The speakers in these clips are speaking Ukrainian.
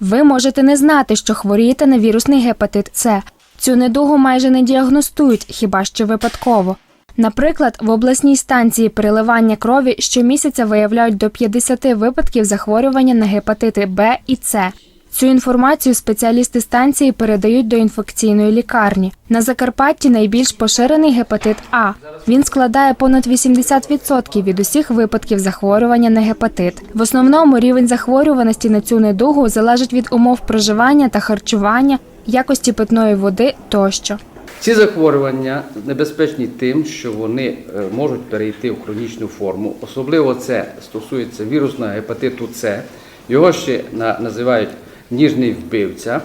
Ви можете не знати, що хворієте на вірусний гепатит С. Цю недугу майже не діагностують, хіба що випадково. Наприклад, в обласній станції переливання крові щомісяця виявляють до 50 випадків захворювання на гепатити Б і С. Цю інформацію спеціалісти станції передають до інфекційної лікарні. На Закарпатті найбільш поширений гепатит А. Він складає понад 80% від усіх випадків захворювання на гепатит. В основному рівень захворюваності на цю недугу залежить від умов проживання та харчування, якості питної води тощо. Ці захворювання небезпечні тим, що вони е, можуть перейти в хронічну форму. Особливо це стосується вірусного гепатиту С. Його ще на- називають ніжний вбивця.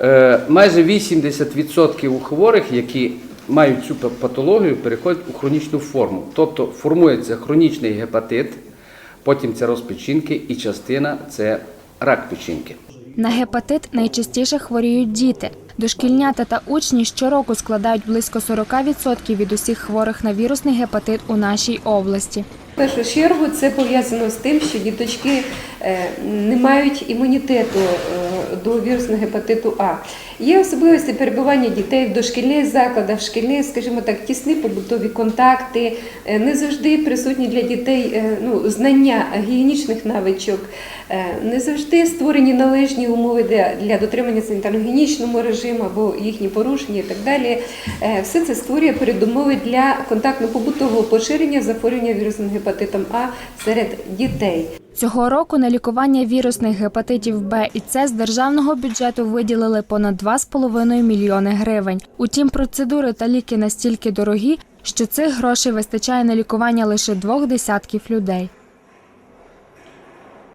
Е, Майже 80% у хворих, які мають цю патологію, переходять у хронічну форму. Тобто формується хронічний гепатит, потім це розпад печінки і частина це рак печінки. На гепатит найчастіше хворіють діти. Дошкільнята та учні щороку складають близько 40% від усіх хворих на вірусний гепатит у нашій області. Першу чергу це пов'язано з тим, що діточки е, не мають імунітету е, до вірусного гепатиту А. Є особливості перебування дітей в дошкільних закладах, в шкільних, скажімо так, тісні побутові контакти, е, не завжди присутні для дітей е, ну, знання гігієнічних навичок, е, не завжди створені належні умови для, для дотримання санітарно-гігієнічного режиму або їхні порушення і так далі. Все це створює передумови для контактно-побутового поширення захворювання вірусним гепатитом А серед дітей. Цього року на лікування вірусних гепатитів Б і С з державного бюджету виділили понад 2,5 мільйони гривень. Утім, процедури та ліки настільки дорогі, що цих грошей вистачає на лікування лише двох десятків людей.